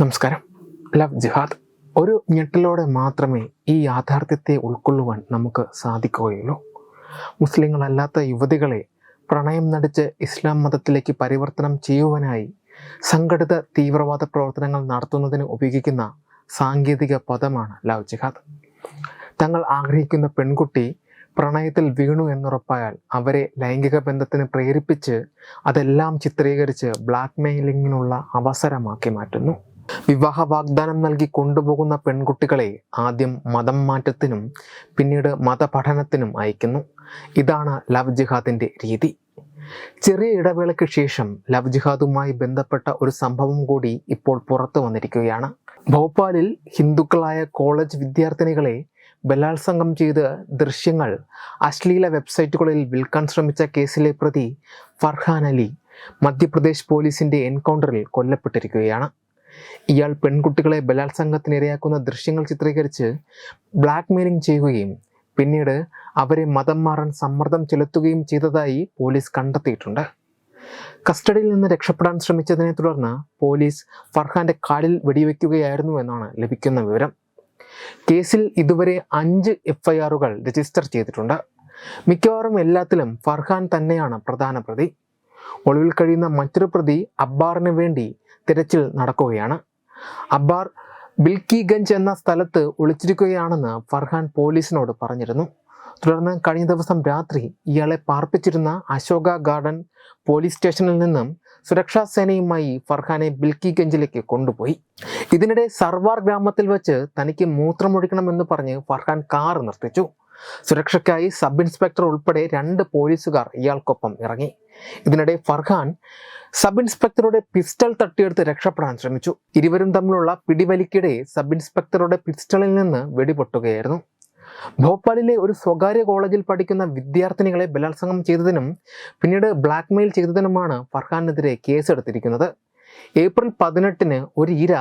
നമസ്കാരം. ലവ് ജിഹാദ്. ഒരു ഞെട്ടലോടെ മാത്രമേ ഈ യാഥാർത്ഥ്യത്തെ ഉൾക്കൊള്ളുവാൻ നമുക്ക് സാധിക്കുകയുള്ളൂ. മുസ്ലിങ്ങളല്ലാത്ത യുവതികളെ പ്രണയം നടിച്ച് ഇസ്ലാം മതത്തിലേക്ക് പരിവർത്തനം ചെയ്യുവാനായി സംഘടിത തീവ്രവാദ പ്രവർത്തനങ്ങൾ നടത്തുന്നതിന് ഉപയോഗിക്കുന്ന സാങ്കേതിക പദമാണ് ലവ് ജിഹാദ്. തങ്ങൾ ആഗ്രഹിക്കുന്ന പെൺകുട്ടി പ്രണയത്തിൽ വീണു എന്നുറപ്പായാൽ അവരെ ലൈംഗിക ബന്ധത്തിന് പ്രേരിപ്പിച്ച് അതെല്ലാം ചിത്രീകരിച്ച് ബ്ലാക്ക് മെയിലിങ്ങിനുള്ള അവസരമാക്കി മാറ്റുന്നു. വിവാഹ വാഗ്ദാനം നൽകി കൊണ്ടുപോകുന്ന പെൺകുട്ടികളെ ആദ്യം മതം മാറ്റത്തിനും പിന്നീട് മതപഠനത്തിനും അയക്കുന്നു. ഇതാണ് ലവ് ജിഹാദിന്റെ രീതി. ചെറിയ ഇടവേളയ്ക്ക് ശേഷം ലവ് ജിഹാദുമായി ബന്ധപ്പെട്ട ഒരു സംഭവം കൂടി ഇപ്പോൾ പുറത്തു വന്നിരിക്കുകയാണ്. ഭോപ്പാലിൽ ഹിന്ദുക്കളായ കോളേജ് വിദ്യാർത്ഥിനികളെ ബലാത്സംഗം ചെയ്ത് ദൃശ്യങ്ങൾ അശ്ലീല വെബ്സൈറ്റുകളിൽ വിൽക്കാൻ ശ്രമിച്ച കേസിലെ പ്രതി ഫർഹാൻ അലി മധ്യപ്രദേശ് പോലീസിന്റെ എൻകൗണ്ടറിൽ കൊല്ലപ്പെട്ടിരിക്കുകയാണ്. ഇയാൾ പെൺകുട്ടികളെ ബലാത്സംഗത്തിനിരയാക്കുന്ന ദൃശ്യങ്ങൾ ചിത്രീകരിച്ച് ബ്ലാക്ക് മെയിലിംഗ് ചെയ്യുകയും പിന്നീട് അവരെ മതം മാറാൻ സമ്മർദ്ദം ചെലുത്തുകയും ചെയ്തതായി പോലീസ് കണ്ടെത്തിയിട്ടുണ്ട്. കസ്റ്റഡിയിൽ നിന്ന് രക്ഷപ്പെടാൻ ശ്രമിച്ചതിനെ തുടർന്ന് പോലീസ് ഫർഹാന്റെ കാലിൽ വെടിവെക്കുകയായിരുന്നു എന്നാണ് ലഭിക്കുന്ന വിവരം. കേസിൽ ഇതുവരെ അഞ്ച് എഫ്ഐആറുകൾ രജിസ്റ്റർ ചെയ്തിട്ടുണ്ട്. മിക്കവാറും എല്ലാത്തിലും ഫർഹാൻ തന്നെയാണ് പ്രധാന പ്രതി. ഒളിവിൽ കഴിയുന്ന മറ്റൊരു പ്രതി അബ്ബാറിന് വേണ്ടി തിരച്ചിൽ നടക്കുകയാണ്. അബ്ബാർ ബിൽക്കിഗഞ്ച് എന്ന സ്ഥലത്ത് ഒളിച്ചിരിക്കുകയാണെന്ന് ഫർഹാൻ പോലീസിനോട് പറഞ്ഞിരുന്നു. തുടർന്ന് കഴിഞ്ഞ ദിവസം രാത്രി ഇയാളെ പാർപ്പിച്ചിരുന്ന അശോക ഗാർഡൻ പോലീസ് സ്റ്റേഷനിൽ നിന്നും സുരക്ഷാ സേനയുമായി ഫർഹാനെ ബിൽക്കിഗഞ്ചിലേക്ക് കൊണ്ടുപോയി. ഇതിനിടെ സർവാർ ഗ്രാമത്തിൽ വെച്ച് തനിക്ക് മൂത്രമൊഴിക്കണമെന്ന് പറഞ്ഞ് ഫർഹാൻ കാർ നിർത്തിച്ചു. സുരക്ഷയ്ക്കായി സബ് ഇൻസ്പെക്ടർ ഉൾപ്പെടെ രണ്ട് പോലീസുകാർ ഇയാൾക്കൊപ്പം ഇറങ്ങി. ഇതിനിടെ ഫർഹാൻ സബ് ഇൻസ്പെക്ടറുടെ പിസ്റ്റൾ തട്ടിയെടുത്ത് രക്ഷപ്പെടാൻ ശ്രമിച്ചു. ഇരുവരും തമ്മിലുള്ള പിടിവലിക്കിടെ സബ് ഇൻസ്പെക്ടറുടെ പിസ്റ്റളിൽ നിന്ന് വെടിപൊട്ടുകയായിരുന്നു. ഭോപ്പാലിലെ ഒരു സ്വകാര്യ കോളേജിൽ പഠിക്കുന്ന വിദ്യാർത്ഥിനികളെ ബലാത്സംഗം ചെയ്തതിനും പിന്നീട് ബ്ലാക്ക്മെയിൽ ചെയ്തതിനുമാണ് ഫർഹാനെതിരെ കേസെടുത്തിരിക്കുന്നത്. ഏപ്രിൽ പതിനെട്ടിന് ഒരു ഇര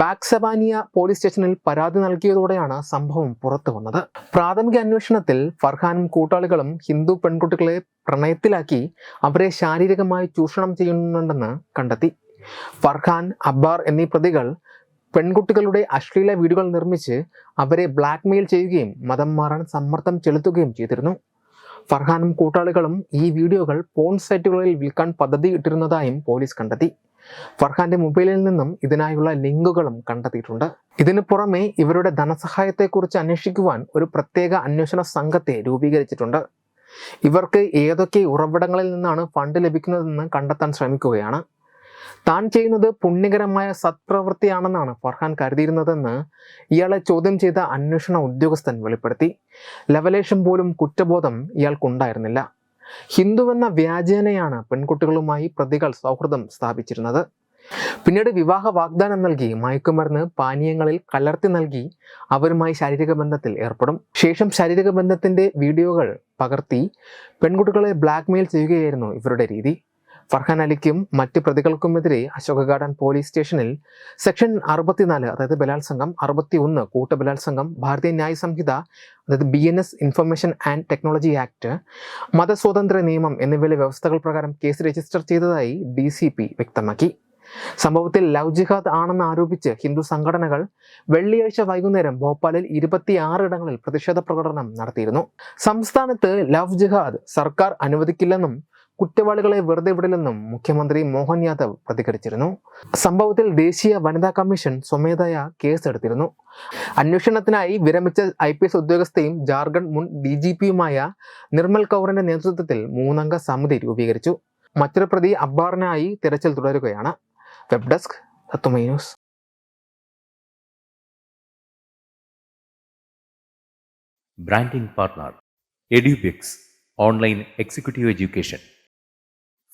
ബാക്സവാനിയ പോലീസ് സ്റ്റേഷനിൽ പരാതി നൽകിയതോടെയാണ് സംഭവം പുറത്തു വന്നത്. പ്രാഥമിക അന്വേഷണത്തിൽ ഫർഹാനും കൂട്ടാളികളും ഹിന്ദു പെൺകുട്ടികളെ പ്രണയത്തിലാക്കി അവരെ ശാരീരികമായി ചൂഷണം ചെയ്യുന്നുണ്ടെന്ന് കണ്ടെത്തി. ഫർഹാൻ അബ്ബാർ എന്നീ പ്രതികൾ പെൺകുട്ടികളുടെ അശ്ലീല വീഡിയോകൾ നിർമ്മിച്ച് അവരെ ബ്ലാക്ക്മെയിൽ ചെയ്യുകയും മതം മാറാൻ സമ്മർദ്ദം ചെലുത്തുകയും ചെയ്തിരുന്നു. ഫർഹാനും കൂട്ടാളികളും ഈ വീഡിയോകൾ പോൺ സൈറ്റുകളിൽ വിൽക്കാൻ പദ്ധതി ഇട്ടിരുന്നതായും പോലീസ് കണ്ടെത്തി. ഫർഹാന്റെ മൊബൈലിൽ നിന്നും ഇതിനായുള്ള ലിങ്കുകളും കണ്ടെത്തിയിട്ടുണ്ട്. ഇതിനു പുറമെ ഇവരുടെ ധനസഹായത്തെക്കുറിച്ച് അന്വേഷിക്കുവാൻ ഒരു പ്രത്യേക അന്വേഷണ സംഘത്തെ രൂപീകരിച്ചിട്ടുണ്ട്. ഇവർക്ക് ഏതൊക്കെ ഉറവിടങ്ങളിൽ നിന്നാണ് ഫണ്ട് ലഭിക്കുന്നതെന്ന് കണ്ടെത്താൻ ശ്രമിക്കുകയാണ്. താൻ ചെയ്യുന്നത് പുണ്യകരമായ സത്പ്രവൃത്തിയാണെന്നാണ് ഫർഹാൻ കരുതിയിരുന്നതെന്ന് ഇയാളെ ചോദ്യം ചെയ്ത അന്വേഷണ ഉദ്യോഗസ്ഥൻ വെളിപ്പെടുത്തി. ലവലേശം പോലും കുറ്റബോധം ഇയാൾക്കുണ്ടായിരുന്നില്ല. ഹിന്ദുവെന്ന വ്യാജേനയാണ് പെൺകുട്ടികളുമായി പ്രതികൾ സൗഹൃദം സ്ഥാപിച്ചിരുന്നത്. പിന്നീട് വിവാഹ വാഗ്ദാനം നൽകി മയക്കുമരുന്ന് പാനീയങ്ങളിൽ കലർത്തി നൽകി അവരുമായി ശാരീരിക ബന്ധത്തിൽ ഏർപ്പെടും. ശേഷം ശാരീരിക ബന്ധത്തിന്റെ വീഡിയോകൾ പകർത്തി പെൺകുട്ടികളെ ബ്ലാക്ക്മെയിൽ ചെയ്യുകയായിരുന്നു ഇവരുടെ രീതി. ഫർഹാൻ അലിക്കും മറ്റ് പ്രതികൾക്കുമെതിരെ അശോക ഗാർഡൻ പോലീസ് സ്റ്റേഷനിൽ സെക്ഷൻ അറുപത്തിനാല് അതായത് ബലാത്സംഗം അറുപത്തി ഒന്ന് കൂട്ട ബലാത്സംഗം ഭാരതീയ ന്യായ സംഹിത അതായത് B N S information and technology act മതസ്വാതന്ത്ര്യ നിയമം എന്നിവയിലെ വ്യവസ്ഥകൾ പ്രകാരം കേസ് രജിസ്റ്റർ ചെയ്തതായി ഡി സി പി വ്യക്തമാക്കി. സംഭവത്തിൽ ലവ് ജിഹാദ് ആണെന്ന് ആരോപിച്ച് ഹിന്ദു സംഘടനകൾ വെള്ളിയാഴ്ച വൈകുന്നേരം ഭോപ്പാലിൽ ഇരുപത്തിയാറ് ഇടങ്ങളിൽ പ്രതിഷേധ പ്രകടനം നടത്തിയിരുന്നു. സംസ്ഥാനത്ത് ലവ് ജിഹാദ് സർക്കാർ അനുവദിക്കില്ലെന്നും കുറ്റവാളികളെ വെറുതെ വിടില്ലെന്നും മുഖ്യമന്ത്രി മോഹൻ യാദവ് പ്രതികരിച്ചിരുന്നു. സംഭവത്തിൽ ദേശീയ വനിതാ കമ്മീഷൻ സ്വമേധയാ കേസെടുത്തിരുന്നു. അന്വേഷണത്തിനായി വിരമിച്ച ഐ പി എസ് ഉദ്യോഗസ്ഥയും ജാർഖണ്ഡ് മുൻ ഡി ജി പിയുമായ നിർമ്മൽ കൗറിന്റെ നേതൃത്വത്തിൽ മൂന്നംഗ സമിതി രൂപീകരിച്ചു. മറ്റൊരു പ്രതി അബ്ബാറിനായി തിരച്ചിൽ തുടരുകയാണ്. Web desk news. Branding partner online executive education.